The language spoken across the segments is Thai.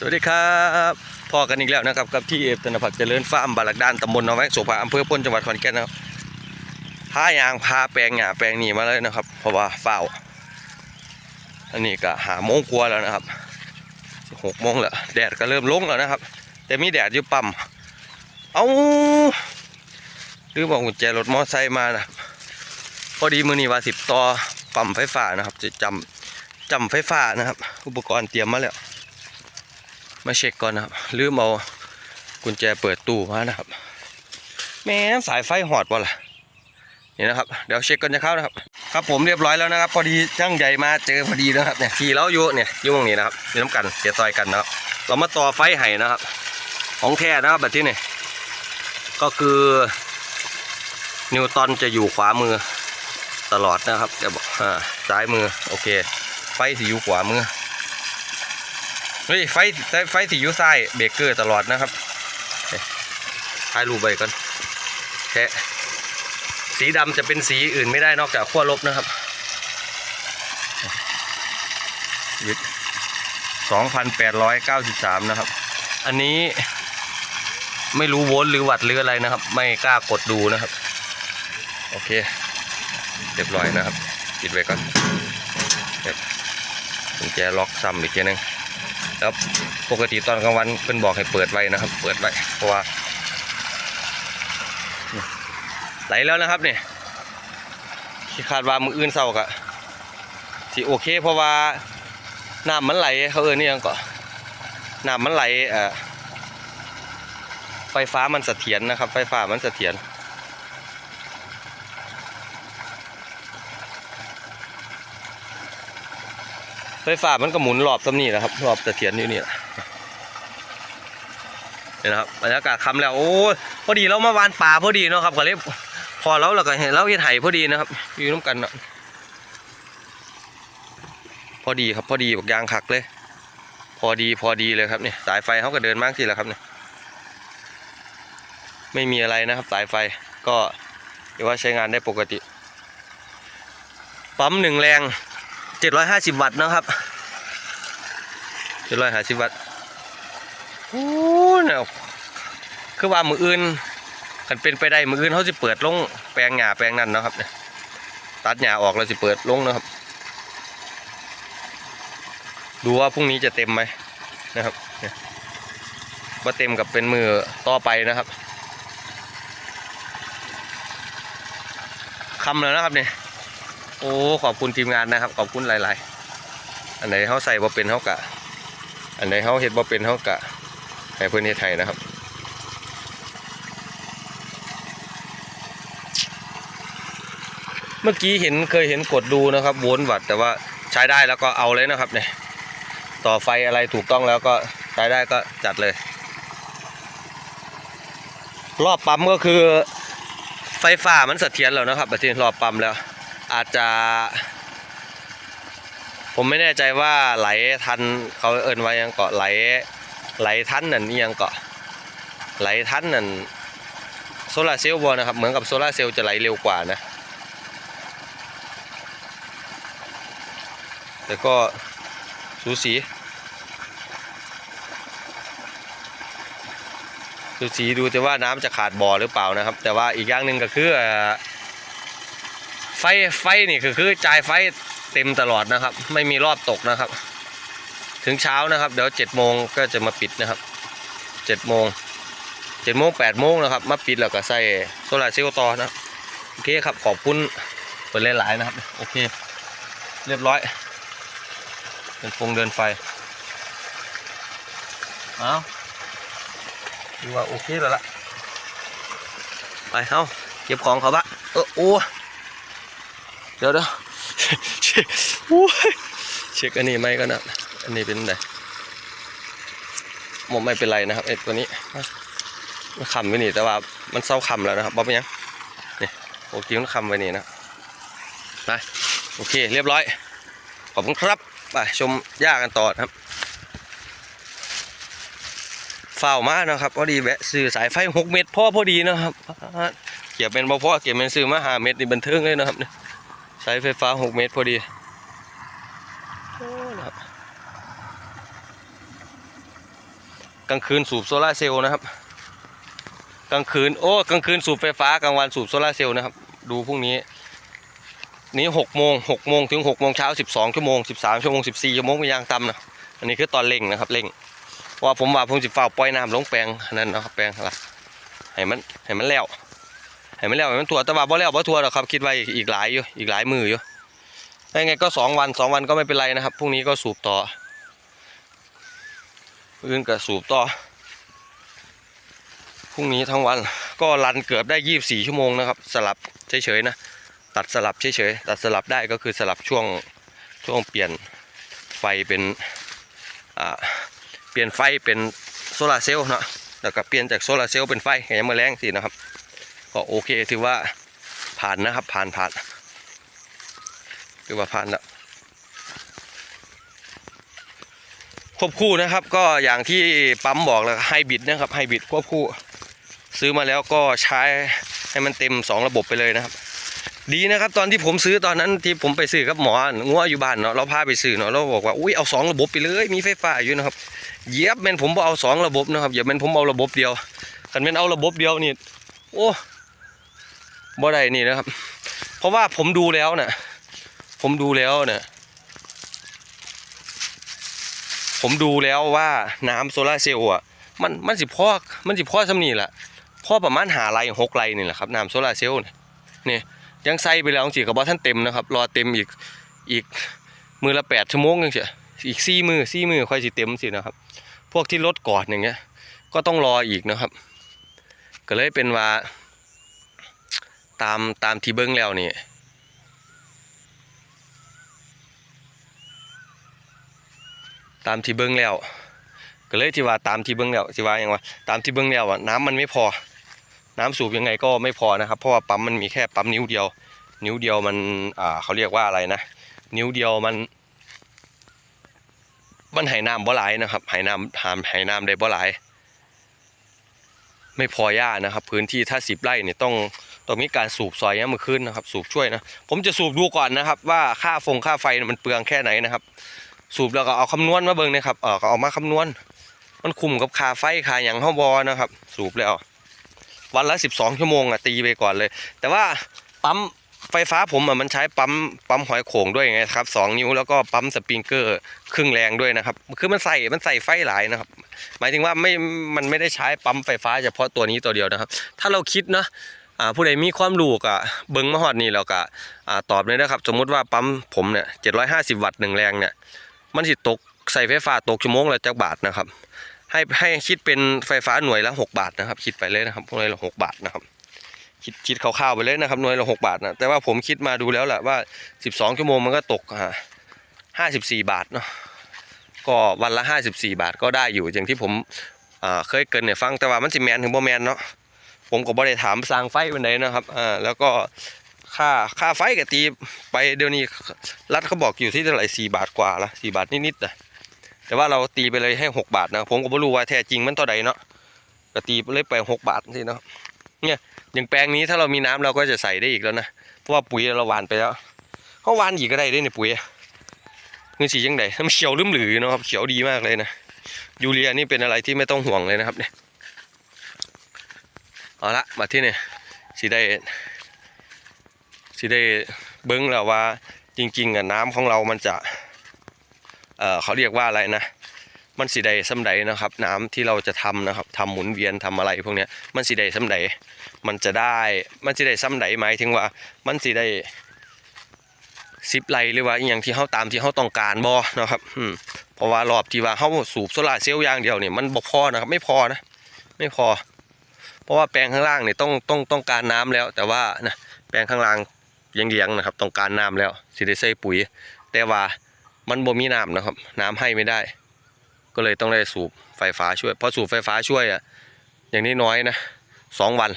สวัสดีครับพอกันอีกแล้วนะครับกับที่เอฟธนพักเจริญฟาร์มบาลักด้านตำบลหนองแวงโสภาอำเภอพ้นจังหวัดขอนแก่นนะครับพายางพาแปลงหญ้าแปลงนี่มาเลยนะครับ เพราะว่าเฝ้าอันนี้ก็หาโมงกลัวแล้วนะครับหกโมงแล้วแดดก็เริ่มลงแล้วนะครับ แต่มีแดดอยู่ปั๊มเอาหรือบอกกุญแจรถมอไซค์มานะพอดีมือนี้ว่าสิบต่อปั๊มไฟฟ้านะครับ จะจำจำไฟฟ้านะครับ อุปกรณ์เตรียมมาแล้ว มาเช็คก่อนนะครับลืมเอากุญแจเปิดตู้มานะครับแม่นสายไฟหอดวะล่ะนี่นะครับเดี๋ยวเช็คก่อนจะเข้านะครับ ครับผมเรียบร้อยแล้วนะครับ พอดีช่างใหญ่มาเจอพอดีนะครับเนี่ยขี่แล้วอยู่เนี่ยอยู่ตรงนี้นะครับมีน้ำกันเสียซอยกันนะครับเรามาต่อไฟไห้นะครับ ของแท้นะครับแบบที่นี่ก็คือนิวตันจะอยู่ขวามือตลอดนะครับจะบอกอ่าซ้ายมือโอเค ไฟสิอยู่ขวามือ เฮ้ยไฟไฟสียูไซเบรกเกอร์ตลอดนะครับถ่ายรูปไปก่อนแค่สีดำจะเป็นสีอื่นไม่ได้นอกจากขั้วลบนะครับยึด2,893นะครับ อันนี้ไม่รู้โวลต์หรือวัตต์หรืออะไรนะครับ ไม่กล้ากดดูนะครับ โอเค เรียบร้อยนะครับ ปิดไว้ก่อนเก็บกุญแจล็อกซ้ำอีกทีนึง แล้วปกติตอนกลางวันเพิ่นบอกให้เปิดไว้นะครับ เปิดไว้เพราะว่าไหลแล้วนะครับนี่ที่คาดว่ามืออื่นเศร้ากะที่โอเค เพราะว่าน้ำมันไหลเขาเออนี่ยังก็น้ำมันไหลไฟฟ้ามันเสถียรนะครับ ไฟฟ้ามันเสถียร ฟฟ้ามันก็หมุนรอบตำนี้แหละครับ รอบเถียรอยู่นี่แหละนี่นะครับบรรยากาศคำแล้วโอ้พอดีเรามาวานป่าพอดีเนาะครับก็เลยพอแล้วเราก็เห็นเราเห็นไห่พอดีนะครับอยู่น้ำกันเนาะพอดีครับพอดีบอกยางขักเลย พอดีพอดีเลยครับเนี่ยสายไฟเขาก็เดินมากทีแหละครับเนี่ยไม่มีอะไรนะครับ สายไฟก็เรียกว่าใช้งานได้ปกติปั๊มหนึ่งแรง 750วัตต์นะครับ750วัตต์โอ้เนี่ยคือว่ามืออื่นกันเป็นไปได้มืออื่นเขาจะเปิดลงแปลงหญ้าแปลงนั่นนะครับเนี่ยตัดหญ้าออกแล้วจะเปิดลงนะครับ ดูว่าพรุ่งนี้จะเต็มไหมนะครับว่าเต็มกับเป็นมือต่อไปนะครับคำแล้วนะครับเนี่ย โอ้ขอบคุณทีมงานนะครับ ขอบคุณหลาย ๆ อันไหนเขาใส่บ่เป็นเขากะ อันไหนเขาเห็ดบ่เป็นเขากะให้เพื่อนเฮ็ดไทยนะครับเมื่อกี้เห็นเคยเห็นกดดูนะครับวลต์วัตต์แต่ว่าใช้ได้แล้วก็เอาเลยนะครับเนี่ยต่อไฟอะไรถูกต้องแล้วก็ใช้ได้ก็จัดเลย รอบปั๊มก็คือไฟฟ้ามันเสถียรแล้วนะครับแบบที่รอบปั๊มแล้ว อาจจะ ผมไม่แน่ใจว่าไหลทันเขาเอินไว้ยังเกาะไหลไหลทันนั่นนี่ยังเกาะไหลทันนั่นโซลาร์เซลล์บอนะครับ เหมือนกับโซลาร์เซลล์จะไหลเร็วกว่านะ แต่ก็สูสีสูสีดูแต่ว่าน้ำจะขาดบ่อหรือเปล่านะครับ แต่ว่าอีกอย่างหนึ่งก็คือ ไฟไฟนี่คือคือจ่ายไฟเต็มตลอดนะครับ ไม่มีรอบตกนะครับ ถึงเช้านะครับ เดี๋ยวเจ็ดโมงก็จะมาปิดนะครับเจ็ดโมงเจ็ดโมงแปดโมงนะครับ มาปิดแล้วก็ใส่โซลาร์เซลล์ต่อนะโอเคครับขอบคุณเปิดหลายๆนะครับ โอเค เรียบร้อยเป็นฟงเดินไฟเอาดูว่าโอเคแล้วล่ะไปเอาเก็บของเขาบะเออโอ้ เดี๋ยวเดี๋ยวเช็คโอ้ยเช็คอันนี้ไหมก็นะอันนี้เป็นไงหมไม่เป็นไรนะครับไอ้ตัวนี้มันคำไว้นี่แต่ว่ามันเศร้าคำแล้วนะครับบอเป็นหยังนี่โอเคมันคำไว้นี่นะไปโอเคเรียบร้อย ขอบคุณครับไปชมหญ้ากันต่อครับฝ้าวมากนะครับพอดีแวะซื้อสายไฟหกเมตรพ่อพอดีนะครับเกี่ยวเป็นบ่พ่อเกี่ยวเป็นซื้อมาหาเมตรนี่บันเทิงเลยนะครับเนี่ย ใช้ไฟฟ้า6เมตรพอดีโอ้นะครับกลางคืนสูบโซลาร์เซลล์นะครับ กลางคืนโอ้กลางคืนสูบไฟฟ้ากลางวันสูบโซลาร์เซลล์นะครับ ดูพรุ่งนี้ นี้หกโมงหกโมงถึงหกโมงเช้าสิบสองชั่วโมงสิบสามชั่วโมงสิบสี่ชั่วโมงเป็นอยางต่ำนะอันนี้คือตอนเร่งนะครับเร่งเพราะว่าผมว่าผมสิฝ้าวปล่อยน้ำลงแปลงอันนั่นนะครับแปลงอะไรให้มันให้มันแล้ว ให้มันแล้วให้มันทั่วต่ว่าบ่แล้วบ่ทั่วหรอกครับคิดไว่าอีกหลายอยู่อีกหลายมืออยู่ยังไงก็สองวันสองวันก็ไม่เป็นไรนะครับพรุ่งนี้ก็สูบต่ออื่นก็สูบต่อพรุ่งนี้ทั้งวันก็รันเกือบได้ยี่บสี่ชั่วโมงนะครับ สลับเฉยๆนะตัดสลับเฉยๆตัดสลับได้ก็คือสลับช่วงช่วงเปลี่ยนไฟเป็นอ่าเปลี่ยนไฟเป็นโซลาร์เซลล์เนาะแล้วก็เปลี่ยนจากโซลาร์เซลล์เป็นไฟแห่มาแรงสินะครับ ก็โอเคถือว่าผ่านนะครับ ผ่านผ่านถือว่าผ่านแล้วควบคู่นะครับ ก็อย่างที่ปั๊มบอกแล้วไฮบริดนะครับไฮบริดควบคู่ ซื้อมาแล้วก็ใช้ให้มันเต็มสองระบบไปเลยนะครับ ดีนะครับ ตอนที่ผมซื้อตอนนั้นที่ผมไปซื้อกับหมองัวอยู่บ้านเนาะเราพาไปซื้อเนาะเราบอกว่าอุ้ยเอาสองระบบไปเลยมีไฟฟ้าอยู่นะครับเยียบแม่นผมบ่เอาสองระบบนะครับอย่าแม่นผมเอาระบบเดียวคันแม่นเอาระบบเดียวนี่โอ้ บ่ได้นี่นะครับ เพราะว่าผมดูแล้วน่ะ ผมดูแล้วน่ะผมดูแล้วว่าน้ำโซลาเซลล์อะมันมันสิพ่อมันสิพ่อสำนีแหละพ่อประมาณหาไรหกไรนี่แหละครับน้ำโซลาเซลล์เนี่ยนี่ยังใส่ไปแล้วสิกับบอท่านเต็มนะครับ รอเต็มอีกอีกมือละแปดชั่วโมงยังเสียอีกสี่มือสี่มือค่อยสิเต็มสินะครับ พวกที่รถกอดอย่างเงี้ย ก็ต้องรออีกนะครับ ก็เลยเป็นว่า ตามตามที่เบิ้งแล้วนี่ตามที่เบิ้งแล้ว ก็เลยที่ว่าตามที่เบิ้งแล้วที่ว่าอย่างว่าตามที่เบิ้งแล้วอะน้ำมันไม่พอ น้ำสูบยังไงก็ไม่พอนะครับ เพราะว่าปั๊มมันมีแค่ปั๊มนิ้วเดียว นิ้วเดียวมันอ่าเขาเรียกว่าอะไรนะนิ้วเดียวมัน มันไหน้ำบ่หลายนะครับไหน้ำหามไหน้ำได้บ่หลาย ไม่พอหญ้านะครับ พื้นที่ถ้าสิบไร่เนี่ยต้อง ต้องมีการสูบซอยเนี้ยมือขึ้นนะครับ สูบช่วยนะ ผมจะสูบดูก่อนนะครับ ว่าค่าฟงค่าไฟมันเปลืองแค่ไหนนะครับ สูบแล้วก็เอาคำนวณมาเบิ่งนะครับเออก็เอามาคำนวณ มันคุ้มกับค่าไฟค่าอย่างห้องบอนะครับ สูบแล้ววันละ 12 ชั่วโมงอะตีไปก่อนเลย แต่ว่าปั๊มไฟฟ้าผมอะมันใช้ปั๊มปั๊มหอยโข่งด้วยไงครับสองนิ้วแล้วก็ปั๊มสปริงเกอร์ครึ่งแรงด้วยนะครับ คือมันใส่มันใส่ไฟหลายนะครับ หมายถึงว่าไม่มันไม่ได้ใช้ปั๊มไฟฟ้าเฉพาะตัวนี้ตัวเดียวนะครับ ถ้าเราคิดนะ ผู้ใดมีความรู้กะเบิ้งมาฮอดนี่แล้วก็ตอบเลยนะครับ สมมุติว่าปั๊มผมเนี่ย750วัตต์หนึ่งแรงเนี่ยมันสิตกใส่ไฟฟ้าตกชั่วโมงละจักบาทนะครับ ให้ให้คิดเป็นไฟฟ้าหน่วยละหกบาทนะครับ คิดไปเลยนะครับหน่วยละหกบาทนะครับคิดคิดคร่าวๆไปเลยนะครับหน่วยละหกบาทนะแต่ว่าผมคิดมาดูแล้วแหละว่าสิบสองชั่วโมงมันก็ตกห้าสิบสี่บาทเนาะก็วันละห้าสิบสี่บาทก็ได้อยู่อย่างที่ผมเคยเกินเนี่ยฟังแต่ว่ามันสิแมนถึงบ่แมนเนาะ ผมก็บ่ได้ถามสร้างไฟวันไหนนะครับอ่าแล้วก็ค่าค่าไฟก็ตีไปเดี๋ยวนี้รัฐเขาบอกอยู่ที่เท่าไหร่สี่บาทกว่าละสี่บาทนิดๆนะแต่ว่าเราตีไปเลยให้หกบาทนะผมก็ไม่รู้ว่าแท้จริงมันเท่าใดเนาะก็ตีไปเลยไปหกบาทสิเนาะเนี่ยอย่างแปลงนี้ถ้าเรามีน้ำเราก็จะใส่ได้อีกแล้วนะเพราะว่าปุ๋ยเราหวานไปแล้วเขาหวานอีกก็ได้ด้วยเนี่ยปุ๋ยเงินสียังไงมันเขียวลืมหลือเนาะครับเขียวดีมากเลยนะยูเรียนี่เป็นอะไรที่ไม่ต้องห่วงเลยนะครับเนี่ย เอาละมาที่นี่สีได้สีได้เบิ้งแล้วว่าจริงๆอะน้ำของเรามันจะเอ่อเขาเรียกว่าอะไรนะ มันสีใดซ้ำใดนะครับ น้ำที่เราจะทำนะครับทำหมุนเวียนทำอะไรพวกเนี้ยมันสีใดซ้ำใดมันจะได้มันสีใดซ้ำใดหมายถึงว่า มันสีใดซิปไลหรือว่าอย่างที่เขาตามที่เขาต้องการบ่นะครับอืมเพราะว่ารอบที่ว่าเขาสูบโซลาร์เซลล์อย่างเดียวเนี่ยมันบ่พอนะครับ ไม่พอนะ ไม่พอ เพราะว่าแปลงข้างล่างเนี่ยต้องต้องต้องการน้ำแล้ว แต่ว่านะแปลงข้างล่างยังเลี้ยงนะครับ ต้องการน้ำแล้วสิได้ใส่ปุ๋ย แต่ว่ามันบ่มีน้ำนะครับ น้ำให้ไม่ได้ ก็เลยต้องได้สูบไฟฟ้าช่วยพราะสูบไฟฟ้าช่วยอะอย่างนี้น้อยนะสองวัน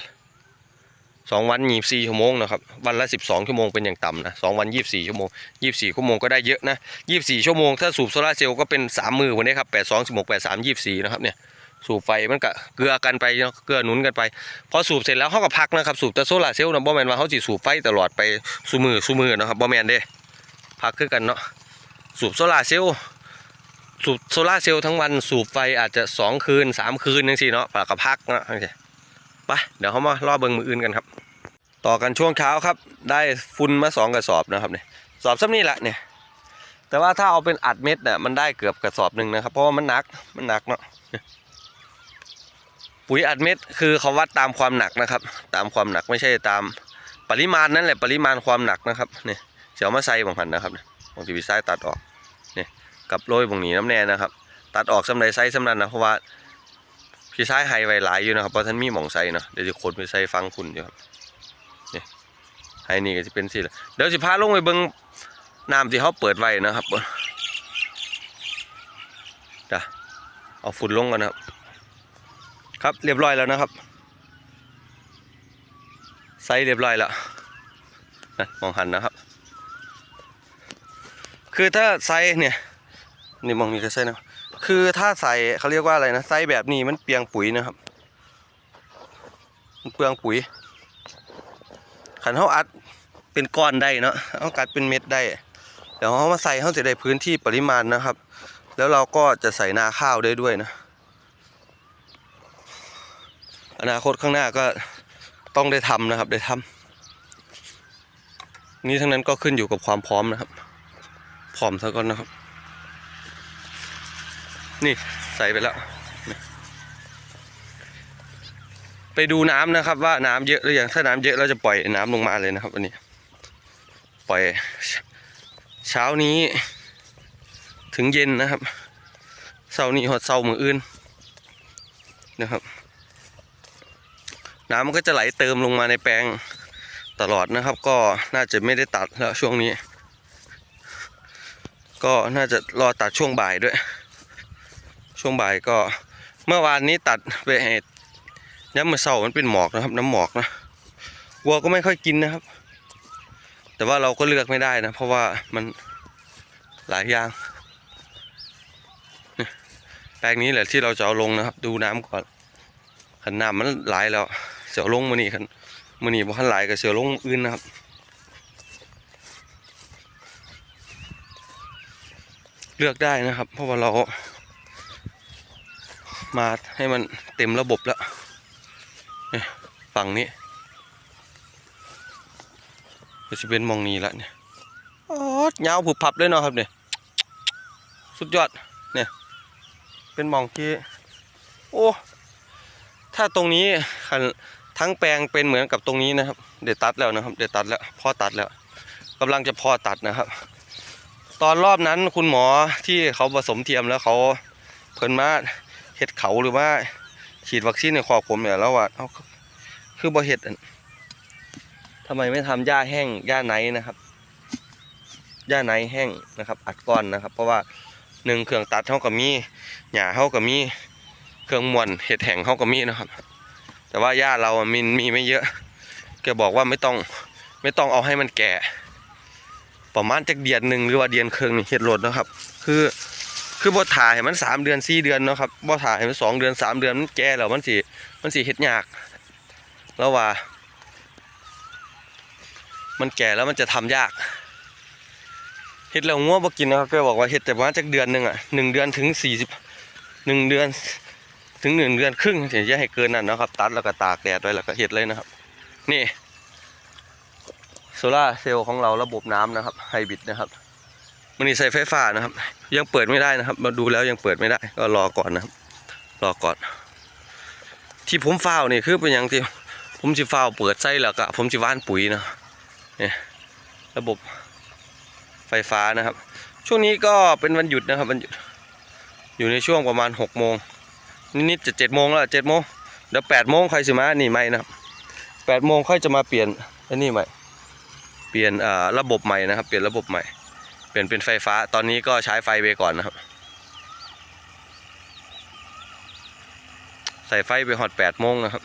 สองวันยี่สี่ชั่วโมงนะครับวันละสิบสองชั่วโมงเป็นอย่างต่ำนะสองวันยี่สี่ชั่วโมงยี่สี่ชั่วโมงก็ได้เยอะนะยี่สี่ชั่วโมงถ้าสูบโซลาร์เซลล์ก็เป็นสามมือวันนี้ครับแปดสองสิบหกแปดสามยี่บสี่นะครับเนี่ย สูบไฟมันก็เกลือกันไปเนาะเกลือหนุนกันไปพอสูบเสร็จแล้วเขาก็พักนะครับสูบแต่โซลาเซลล์นะบ่แมนว่าเขาสิสูบไฟตลอดไปสูมือสูมือนะครับบ่แมนเด้พักคือกันเนาะสูบโซลาเซลล์สูบโซลาเซลล์ทั้งวันสูบไฟอาจจะสองคืนสามคืนจังซี่เนาะปากกับพักเนาะจังซี่ไปเดี๋ยวเขามาล่อเบิงมืออื่นกันครับ ต่อกันช่วงเช้าครับ ได้ฝุ่นมาสองกระสอบนะครับเนี่ยสอบซ้ำนี่แหละเนี่ยแต่ว่าถ้าเอาเป็นอัดเม็ดเนี่ยมันได้เกือบกระสอบหนึ่งนะครับ เพราะว่ามันหนักมันหนักเนาะ ปุ๋ยอัดเม็ดคือเขาวัดตามความหนักนะครับ ตามความหนักไม่ใช่ตามปริมาณนั่นแหละปริมาณความหนักนะครับเนี่ยเสียวมาใส่บางพันนะครับบางทีพี่ซ้ายตัดออกเนี่ยกับโรยบางหนีน้ำแน่นะครับ ตัดออกสำใดไส์สำนั้นนะเพราะว่าพี่ซ้ายไฮไวหลายอยู่นะครับเพราะท่านมีหม่องไซเนาะเดี๋ยวจะขนไปใส่ฟังคุณอยู่ครับนี่ไฮนี่ก็จะเป็นสิละเดี๋ยวสิพาลงไปเบิ่งน้ำที่เขาเปิดไว้นะครับจ้ะเอาฝุ่นลงกันนะครับ ครับเรียบร้อยแล้วนะครับไซส์เรียบร้อยแล้วนะมองหันนะครับ คือถ้าไซส์เนี่ยนี่มองมีกระไซนะคือถ้าใส่เขาเรียกว่าอะไรนะไซส์แบบนี้มันเปียงปุ๋ยนะครับมันเปลืองปุ๋ยขันเขาอัดเป็นก้อนได้เนาะเขากัดเป็นเม็ดได้เดี๋ยวเขามาใส่เขาจะได้พื้นที่ปริมาณนะครับ แล้วเราก็จะใส่นาข้าวได้ด้วยนะ อนาคตข้างหน้าก็ต้องได้ทำนะครับ ได้ทำนี่ทั้งนั้นก็ขึ้นอยู่กับความพร้อมนะครับ พร้อมซะก่อนนะครับ นี่ใส่ไปแล้ว ไปดูน้ำนะครับ ว่าน้ำเยอะหรือยังถ้าน้ำเยอะเราจะปล่อยน้ำลงมาเลยนะครับวันนี้ ปล่อยเช้านี้ถึงเย็นนะครับเสาร์นี้หดเสาร์มืออื่นนะครับ น้ำมันก็จะไหลเติมลงมาในแปลงตลอดนะครับ ก็น่าจะไม่ได้ตัดแล้วช่วงนี้ ก็น่าจะรอตัดช่วงบ่ายด้วย ช่วงบ่ายก็เมื่อวานนี้ตัดไปให้ย้ำมือเสามันเป็นหมอกนะครับ น้ำหมอกนะวัวก็ไม่ค่อยกินนะครับ แต่ว่าเราก็เลือกไม่ได้นะ เพราะว่ามันหลายอย่างแปลงนี้แหละที่เราจะเอาลงนะครับ ดูน้ำก่อนขันน้ำมันไหลายแล้ว เสียวลงมือนี่ขันมือนี่บ่ขันไหลายกับเสียวลงอื่นนะครับเลือกได้นะครับ เพราะว่าเรา มาให้มันเต็มระบบแล้วฝั่งนี้ก็จะเป็นมองนี้ละเนี่ยอ๋อยาวผุบพับเลยเนาะครับเนี่ยสุดยอดเนี่ย เป็นมองที่โอ้ถ้าตรงนี้คัน ทั้งแปลงเป็นเหมือนกับตรงนี้นะครับ เดี๋ยวตัดแล้วนะครับ เดี๋ยวตัดแล้วพ่อตัดแล้วกำลังจะพอตัดนะครับ ตอนรอบนั้นคุณหมอที่เขาผสมเทียมแล้วเขาเพิ่นมาเห็ดเขาหรือว่าฉีดวัคซีนในคอผมเนี่ยแล้วว่าเอาคือบ่เห็ดอั่นทำไมไม่ทำหญ้าแห้งหญ้าไนนะครับหญ้าไนแห้งนะครับ อัดก้อนนะครับ เพราะว่าหนึ่งเครื่องตัดเขากับมีหญ้าเขากับมีเครื่องมวนเห็ดแห้งเขากับมีนะครับ แต่ว่าหญ้าเรามีมีไม่เยอะแกบอกว่าไม่ต้องไม่ต้องเอาให้มันแก่ ประมาณจากเดือนหนึ่งหรือว่าเดือนครึ่งนี่เห็ดหลดนะครับ คือคือบ่ถ่ายให้มันสามเดือนสี่เดือนเนาะครับบ่ถ่ายให้มันสองเดือนสามเดือนมันแก่แล้วมันสิมันสิเห็ดยากแล้วว่า มันแก่แล้วมันจะทำยากเห็ดแล้วงัวบ่กินนะครับแกบอกว่าเห็ดแต่ประมาณจากเดือนหนึ่งอะหนึ่งเดือนถึงสี่สิบหนึ่งเดือน ถึงหนึ่งเดือนครึ่งถึงจะให้เกินนั่นนะครับ ตัดแล้วก็ตากแดดไว้แล้วก็เห็ดเลยนะครับ นี่โซล่าเซลล์ของเราระบบน้ำนะครับไฮบริดนะครับมันนี่ใส่ไฟฟ้านะครับ ยังเปิดไม่ได้นะครับ มาดูแล้วยังเปิดไม่ได้ ก็รอก่อนนะครับ รอก่อน ที่ผมฟ้าวนี่คือเป็นอย่างที่ผมสิฟ้าวเปิดไส้แล้วก็ผมสิว่านปุ๋ยนะเนี่ยระบบไฟฟ้านะครับ ช่วงนี้ก็เป็นวันหยุดนะครับวันหยุดอยู่ในช่วงประมาณหกโมง นิดๆจะเจ็ดโมงแล้วเจ็ดโมงเดี๋ยวแปดโมงใครสิมานี่ไม่นะครับแปดโมงค่อยจะมาเปลี่ยนอันนี้ใหม่ เปลี่ยนระบบใหม่นะครับ เปลี่ยนระบบใหม่ เปลี่ยนเป็นไฟฟ้า ตอนนี้ก็ใช้ไฟไปก่อนนะครับ ใส่ไฟไปหอดแปดโมงนะครับ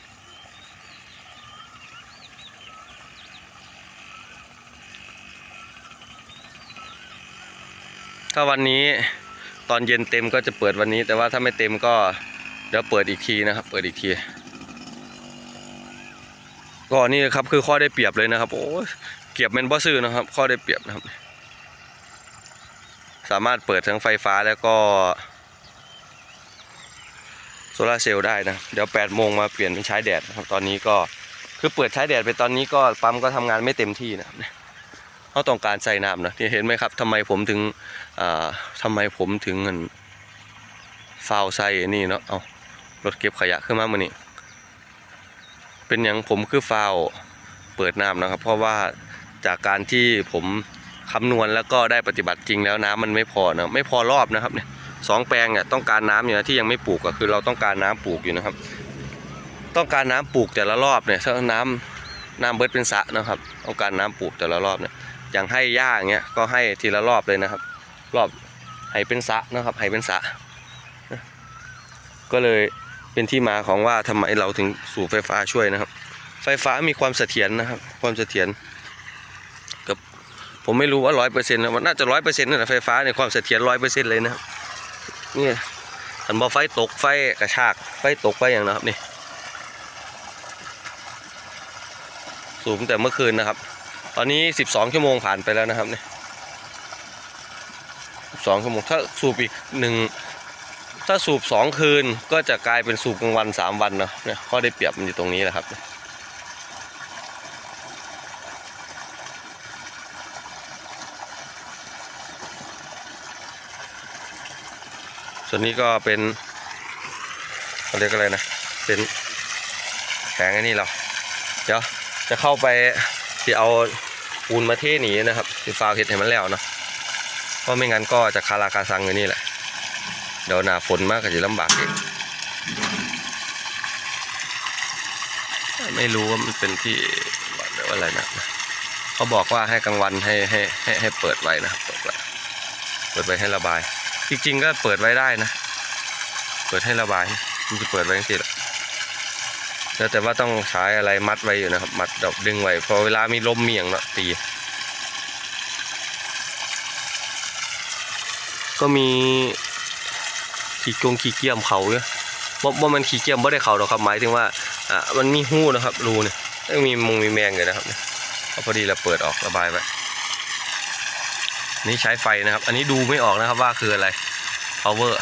ถ้าวันนี้ตอนเย็นเต็มก็จะเปิดวันนี้ แต่ว่าถ้าไม่เต็มก็ เดี๋ยวเปิดอีกทีนะครับ เปิดอีกที ก็นี่ครับคือข้อได้เปรียบเลยนะครับ โอ้เก็บเป็นบ่ซื้อนะครับ ข้อได้เปรียบนะครับ สามารถเปิดทั้งไฟฟ้าแล้วก็โซลาเซลล์ได้นะ เดี๋ยว8โมงมาเปลี่ยนเป็นใช้แดดนะครับตอนนี้ก็คือเปิดใช้แดดไปตอนนี้ก็ปั๊มก็ทำงานไม่เต็มที่นะเขาต้องการใส่น้ำนะที่เห็นไหมครับทำไมผมถึงอ่าทำไมผมถึงเงินฟาวใส่นี่เนาะเอา รถเก็บขยะขึ้นมาเมื่อนี้ เป็นอย่างผมคือฟาวเปิดน้ำนะครับ เพราะว่าจากการที่ผมคำนวณแล้วก็ได้ปฏิบัติจริงแล้วน้ำมันไม่พอนะไม่พอรอบนะครับเนี่ยสองแปลงเนี่ยต้องการน้ำอยู่นะที่ยังไม่ปลูกก็คือเราต้องการน้ำปลูกอยู่นะครับ ต้องการน้ำปลูกแต่ละรอบเนี่ยถ้าน้ำน้ำเบิดเป็นสะนะครับต้องการน้ำปลูกแต่ละรอบเนี่ยอย่างให้หญ้าอย่างเงี้ยก็ให้ทีละรอบเลยนะครับ รอบให้เป็นสะนะครับให้เป็นสะก็เลย เป็นที่มาของว่าทำไมเราถึงสูบไฟฟ้าช่วยนะครับ ไฟฟ้ามีความเสถียรนะครับ ความเสถียรกับผมไม่รู้ว่าร้อยเปอร์เซ็นต์นะมันน่าจะร้อยเปอร์เซ็นต์นะไฟฟ้าเนี่ยความเสถียรร้อยเปอร์เซ็นต์เลยนะครับนี่หันบอไฟตกไฟกระชากไฟตกไฟอย่างนะครับนี่สูบตั้งแต่เมื่อคืนนะครับ ตอนนี้ 12 ชั่วโมงผ่านไปแล้วนะครับนี่12 ชั่วโมง ถ้าสูบอีกหนึ่ง ถ้าสูบ2คืนก็จะกลายเป็นสูบกลางวัน3วันเนาะเนี่ยข้อได้เปรียบมันอยู่ตรงนี้แหละครับส่วนนี้ก็เป็นเขาเรียกอะไรนะ เป็นแผงอันนี้เราเดี๋ยวจะเข้าไปที่เอาปูนมาเทหนีนะครับที่ฟาวเห็ดให้มันแล้วเนาะเพราะไม่งั้นก็จะคาราคาซังอยู่นี่แหละ เดี๋ยวหนาฝนมากก็จะลำบากเอีกไม่รู้ว่ามันเป็นที่วัดหรือว่าอะไรนะเขาบอกว่าให้กลางวันให้ให้ให้ให้เปิดไว้นะครับเปิดไว้เปิดไว้ให้ระบาย จริง ๆ ก็เปิดไว้ได้นะ เปิดให้ระบายมันจะเปิดไว้ที่ละแล้วแต่ว่าต้องใช้อะไรมัดไว้อยู่นะครับ มัดดอกดึงไว้พอเวลามีลมเมียงเนาะตี ก็มี ขี่กงขี่เกียมเขาเนี่ยบ่บ่มันขี่เกียมบ่ได้เขาหรอกครับหมายถึงว่าอ่ามันมีหู้นะครับรูเนี่ยแล้วมีมงมีแมงอยู่นะครับเนี่ยพอดีเราเปิดออกระบายไว้นี่ใช้ไฟนะครับ อันนี้ดูไม่ออกนะครับว่าคืออะไร power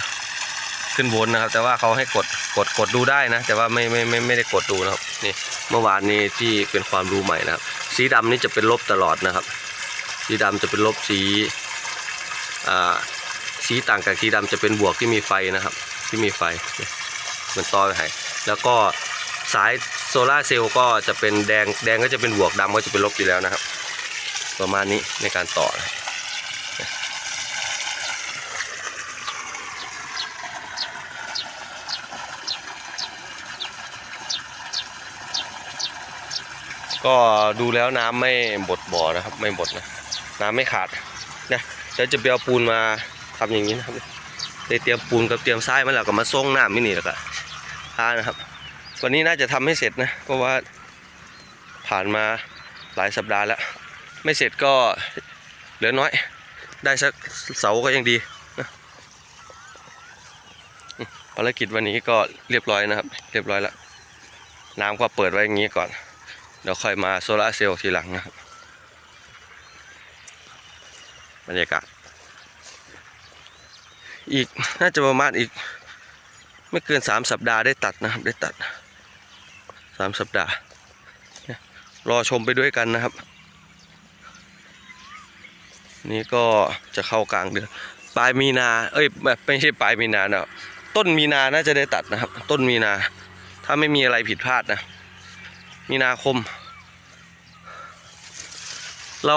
ขึ้นบนนะครับ แต่ว่าเขาให้กดกดกดดูได้นะ แต่ว่าไม่ไม่ไม่ไม่ได้กดดูนะครับนี่เมื่อวานนี้ที่เป็นความรู้ใหม่นะครับ สีดำนี่จะเป็นลบตลอดนะครับ สีดำจะเป็นลบสีอ่า สีต่างจากสีดำจะเป็นบวกที่มีไฟนะครับ ที่มีไฟเหมือนต่อไปให้แล้วก็สายโซลาเซลล์ก็จะเป็นแดงแดงก็จะเป็นบวกดำก็จะเป็นลบอยู่แล้วนะครับ ประมาณนี้ในการต่อนะก็ดูแล้วน้ำไม่บดบ่อนะครับ ไม่บดนะ น้ำไม่ขาดนะเดี๋ยวจะไปเอาปูนมา ทำอย่างนี้นะครับได้เตรียมปูนกับเตรียมทรายมาแล้วก็มาส่งน้ำไม่นี่แล้วก็ทานะครับ วันนี้น่าจะทำให้เสร็จนะเพราะว่าผ่านมาหลายสัปดาห์แล้ว ไม่เสร็จก็เหลือน้อย ได้สักเสาก็ยังดีนะภารกิจวันนี้ก็เรียบร้อยนะครับ เรียบร้อยแล้วน้ำก็เปิดไว้อย่างนี้ก่อนเดี๋ยวค่อยมาโซลาเซลล์ทีหลังนะครับบรรยากาศ อีกน่าจะประมาณอีก ไม่เกินสามสัปดาห์ได้ตัดนะครับ ได้ตัดสามสัปดาห์รอชมไปด้วยกันนะครับ นี่ก็จะเข้ากลางเดือนปลายมีนา เอ้ยไม่ไม่ใช่ปลายมีนาเนาะต้นมีนาน่าจะได้ตัดนะครับ ต้นมีนา ถ้าไม่มีอะไรผิดพลาดนะ มีนาคม เรา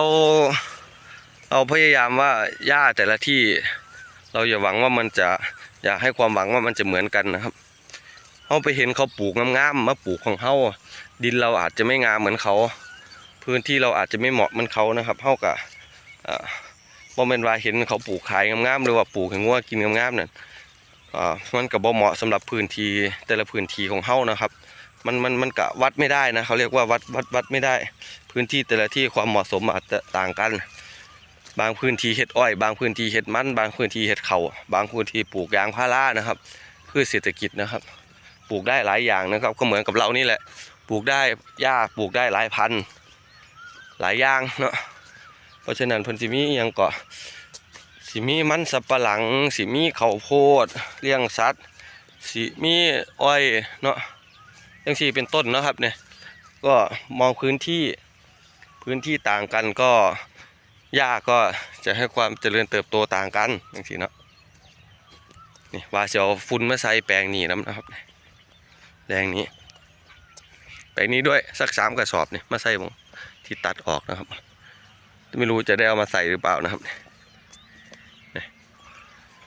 เราพยายามว่าหญ้าแต่ละที่ เราอย่าหวังว่ามันจะอย่าให้ความหวังว่ามันจะเหมือนกันนะครับเขาไปเห็นเขาปลูกงามๆมาปลูกของเขาดินเราอาจจะไม่งามเหมือนเขา พื้นที่เราอาจจะไม่เหมาะเหมือนเขานะครับเท่ากับอ่าบ่เป็นว่าเห็นเขาปลูกขายงามๆหรือว่าปลูกให้งัวกินงามๆนั่นอ่ามันก็บ่เหมาะสำหรับพื้นที่แต่ละพื้นที่ของเฮานะครับ มันมันมันกะวัดไม่ได้นะเขาเรียกว่าวัดวัดวัดไม่ได้ พื้นที่แต่ละที่ความเหมาะสมอาจจะต่างกัน บางพื้นที่เห็ดอ้อย บางพื้นที่เห็ดมัน บางพื้นที่เห็ดเขาบางพื้นที่ปลูกยางพารานะครับพืชเศรษฐกิจนะครับ ปลูกได้หลายอย่างนะครับ ก็เหมือนกับเรานี่แหละ ปลูกได้หญ้าปลูกได้หลายพันหลายอย่างเนาะเพราะฉะนั้นพันธิมียังก็สิมีมันสับปะหลังสิมีข้าวโพดเลี้ยงสัตว์สิมีอ้อยเนาะจังสี่เป็นต้นนะครับเนี่ยก็มองพื้นที่พื้นที่ต่างกันก็ หญ้าก็จะให้ความเจริญเติบโตต่างกันจังสี่เนาะนี่ว่าจะเอาฝุ่นมาใส่แปลงนี้น้ำนะครับแปลงนี้ แปลงนี้ด้วยสักสามกระสอบนี่มาใส่ผมที่ตัดออกนะครับ ไม่รู้จะได้เอามาใส่หรือเปล่านะครับ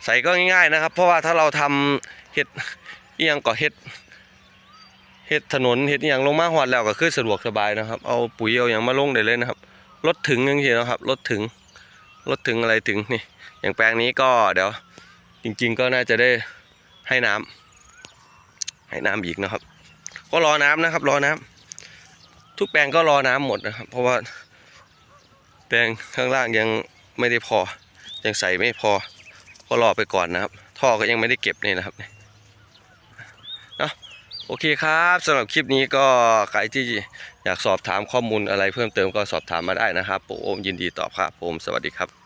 ใส่ก็ง่ายๆนะครับ เพราะว่าถ้าเราทำเห็ดเอียงก็เห็ดเห็ดถนนเห็ดอย่างลงมาหอดแล้วก็คือสะดวกสบายนะครับ เอาปุ๋ยเอาอย่างมาลงได้เลยนะครับ รถถึงยังทีนะครับรถถึงรถถึงอะไรถึงนี่อย่างแปลงนี้ก็เดี๋ยว จริง ๆ ก็น่าจะได้ให้น้ำให้น้ำอีกนะครับ ก็รอน้ำนะครับ รอน้ำทุกแปลงก็รอน้ำหมดนะครับ เพราะว่า แปลงข้างล่างยังไม่ได้พอ ยังใส่ไม่พอ ก็รอไปก่อนนะครับ ท่อก็ยังไม่ได้เก็บนี่นะครับเนาะโอเคครับสำหรับคลิปนี้ก็ใครที่ อยากสอบถามข้อมูลอะไรเพิ่มเติมก็สอบถามมาได้นะครับผมยินดีตอบครับผมสวัสดีครับ